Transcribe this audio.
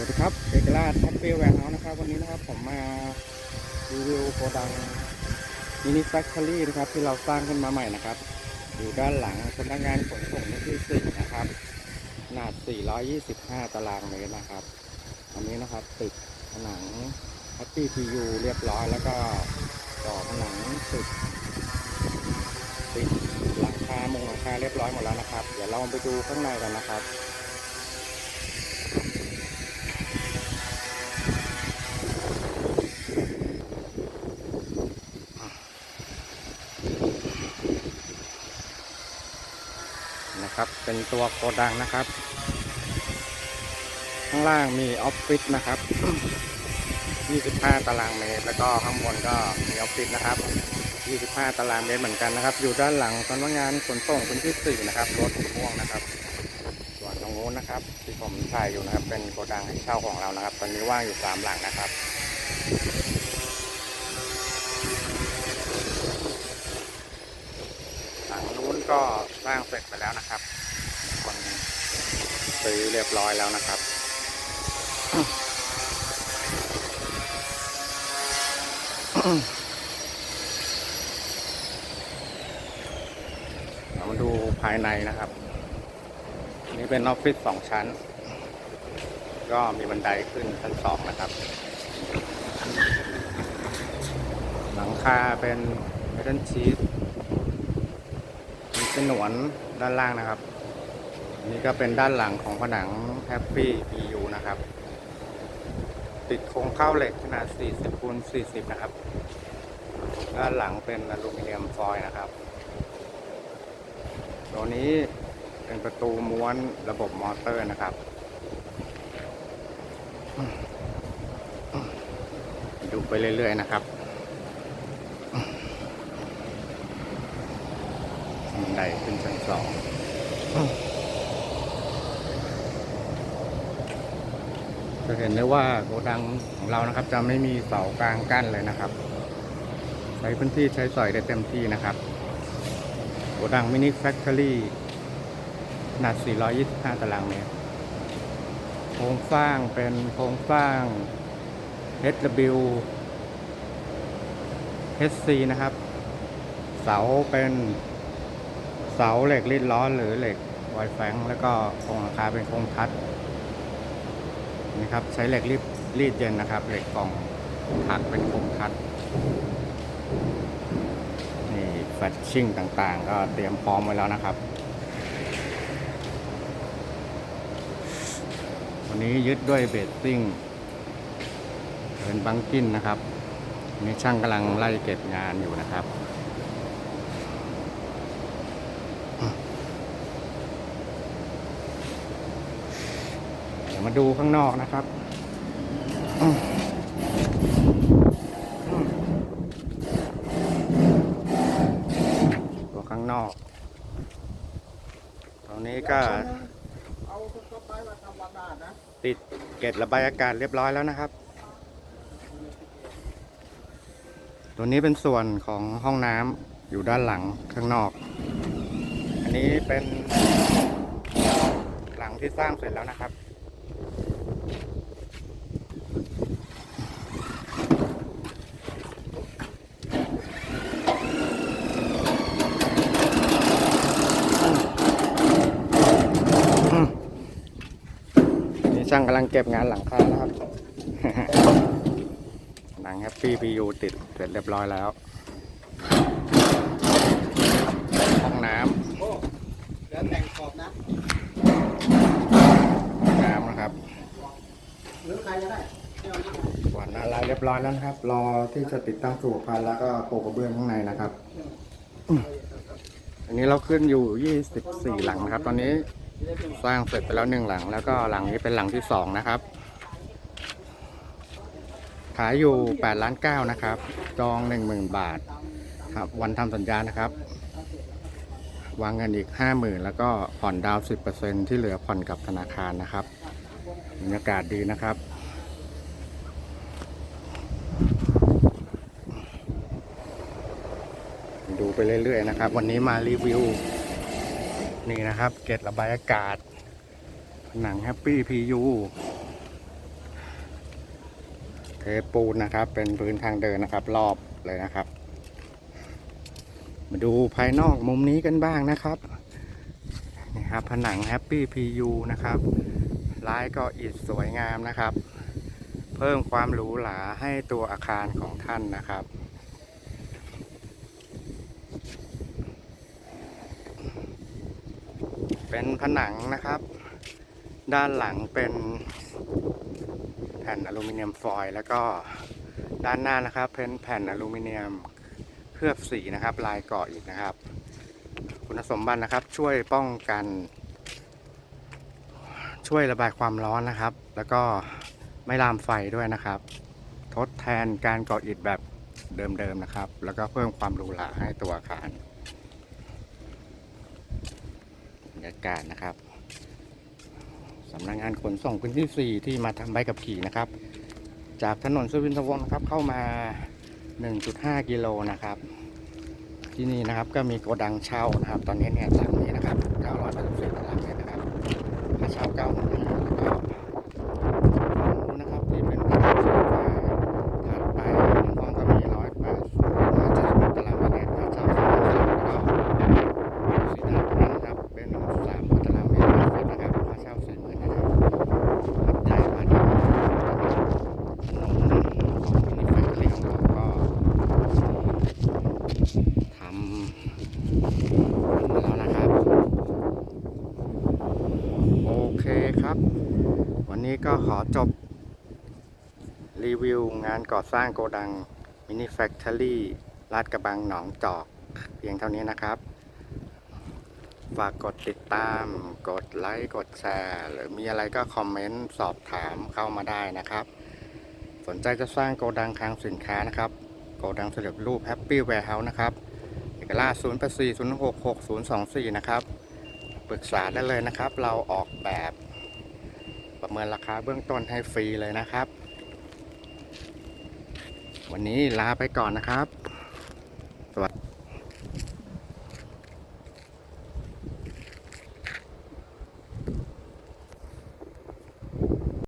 สวัสดีครับเอกราชแฮปปี้แวร์เฮาส์นะครับ วันนี้นะครับผมมารีวิวโกดังมินิแฟคทอรี่นะครับ ที่เราสร้างขึ้นมาใหม่นะครับ อยู่ด้านหลังสำนักงานขนส่งที่สี่นะครับ ขนาด 425 ตารางเมตรนะครับอันนี้นะครับติดผนังแฮปปี้ทียูเรียบร้อย แล้วก็ต่อผนังติดติดหลังคามุงหลังคาเรียบร้อยหมดแล้วนะครับ เดี๋ยวเราไปดูข้างในกันนะครับ นะครับ เป็นตัวโกดังนะครับ ข้างล่างมีออฟฟิศนะครับ 25 ตารางเมตร แล้วก็ข้างบนก็มีออฟฟิศนะครับ 25 ตารางเมตรเหมือนกันนะครับ อยู่ด้านหลังสำนักงานขนส่งพื้นที่สี่นะครับรถม่วงนะครับ ส่วนตรงนู้นนะครับ ที่ผมถ่ายอยู่นะครับ เป็นโกดังให้เช่าของเรานะครับ ตอนนี้ว่างอยู่สามหลังนะครับ หลังนู้น ก็สร้างเสร็จไปแล้วนะครับ คนซื้อเรียบร้อยแล้วนะครับเรามาดูภายในนะครับ นี่เป็นออฟฟิศสองชั้น ก็มีบันไดขึ้นชั้นสองนะครับ หลังคาเป็นเมทัลชีส มีฉนวนด้านล่างนะครับนนี้ก็เป็นด้านหลังของผนัง Happy PU นะครับ ติดโครงเข้าเหล็กขนาด 40คูณ40 นะครับ ด้านหลังเป็นอลูมิเนียมฟอยล์นะครับตัวนี้เป็นประตูม้วนระบบมอเตอร์นะครับ ดูไปเรื่อยๆนะครับ บัน ไดขึ้นชั้นสองจะเห็นได้ว่าโกดังของเรานะครับ จะไม่มีเสากลางกั้นเลยนะครับ ใช้พื้นที่ใช้สอยได้เต็มที่นะครับโกดังมินิแฟคทอรี่ขนาด 425 ตารางเมตรโครงสร้างเป็นโครงสร้าง HW HC นะครับ เสาเป็น เสาเหล็กรีดร้อนหรือเหล็กไวแฟงแล้วก็โครงหลังคาเป็นโครงทัดนี่ครับใช้เหล็กรีดรีดเย็นนะครับ เหล็กกล่องถักเป็นโครงทัดนี่แฟชชิ่งต่างๆ ก็เตรียมพร้อมไว้แล้วนะครับ วันนี้ยึดด้วยเบสซิ่งเป็นบังกินนะครับนี่ช่างกำลังไล่เก็บงานอยู่นะครับ เดี๋ยว มาดูข้างนอกนะครับตัวข้างนอก ตรงนี้ก็ติดเกล็ดระบายอากาศเรียบร้อยแล้วนะครับ ตัวนี้เป็นส่วนของห้องน้ำอยู่ด้านหลังข้างนอก อันนี้เป็นหลังที่สร้างเสร็จแล้วนะครับ ช่างกำลังเก็บงานหลังคานะครับ หนังแฮปปี้พียูติดเสร็จเรียบร้อยแล้ว ห้องน้โอ้เดี๋ยวแต่งขอบนะำห้องน้ำนะครับหรือใครจะได้ที่เอาหน้ากวาดหน้าลายเรียบร้อยแล้วนะครับ รอที่จะติดตั้งสูบพันแล้วก็โปะกระเบื้องข้างในนะครับอืมอันนี้เราขึ้นอยู่ 24 หลังนะครับ ตอนนี้ สร้างเสร็จไปแล้วหนึ่งหลัง แล้วก็หลังนี้เป็นหลังที่สองนะครับ ขายอยู่8ล้าน9นะครับ จอง10,000บาท ครับ วันทำสัญญานะครับ วางเงินอีก50,000แล้วก็ผ่อนดาวน์10%ที่เหลือผ่อนกับธนาคารนะครับบรรยากาศดีนะครับดูไปเรื่อยๆนะครับ วันนี้มารีวิว นี่นะครับ เกตระบายอากาศหนังแฮปปี้พียูเทปูนนะครับ เป็นพื้นทางเดินนะครับ รอบเลยนะครับ มาดูภายนอกมุมนี้กันบ้างนะครับนี่ครับผนังแฮปปี้พียูนะครับลายก็อิฐสวยงามนะครับ เพิ่มความหรูหราให้ตัวอาคารของท่านนะครับ เป็นผนังนะครับ ด้านหลังเป็นแผ่นอลูมิเนียมฟอยล์แล้วก็ด้านหน้านะครับเป็นแผ่นอลูมิเนียมเคลือบสีนะครับ ลายเกาะอีกนะครับ คุณสมบัตินะครับช่วยป้องกัน ช่วยระบายความร้อนนะครับ แล้วก็ไม่ลามไฟด้วยนะครับ ทดแทนการก่ออิฐแบบเดิมๆนะครับ แล้วก็เพิ่มความหรูหราให้ตัวอาคารบ รรยากาศนะครับสำนักงานขนส่งพื้นที่ 4 ที่มาทำใบกับขี่นะครับ จากถนนสุวินทวงศ์นะครับเข้ามา 1.5 กิโลนะครับ ที่นี่นะครับก็มีโกดังเช่านะครับ ตอนนี้เนี่ยหลังนี้นะครับ984ตารางเมตรนะครับค่าเช่า9 0 0 0แล้วก็ฝั่งนู้นนะครับที่เป็นถนนสีฟ้าถัดไปหนึ่งห้องก็มีร้อยแปดร้อยเจ็ดสิบตารางเมตรค่าเช่าสองพันสองแล้วก็สีดำนั้นนะครับเป็นสามพันตารางเมตรเฟตนะครับค่าเช่าสี่หมื่นนะครับวัดใหญ่วัดใหญ่นะครับถนนของมินิแฟคทอรี่ของเราก็ ทำมาแล้วนะครับ โอเคครับ วันนี้ก็ขอจบ รี วิวงานก่อสร้างโกดังมินิแฟคทอรี่ลาดกระบังหนองจอก เพียงเท่านี้นะครับ ฝากกดติดตาม กดไลค์ กดแชร์ หรือมีอะไรก็คอมเมนต์สอบถามเข้ามาได้นะครับ สนใจจะสร้างโกดังคลังสินค้านะครับ โกดังสำเร็จรูป Happy Warehouse นะครับเอกราช0 8 4 0 6 6 0 2 4 นะครับ ปรึกษาได้เลยนะครับ เราออกแบบประเมินราคาเบื้องต้นให้ฟรีเลยนะครับ วันนี้ลาไปก่อนนะครับ สวัสดี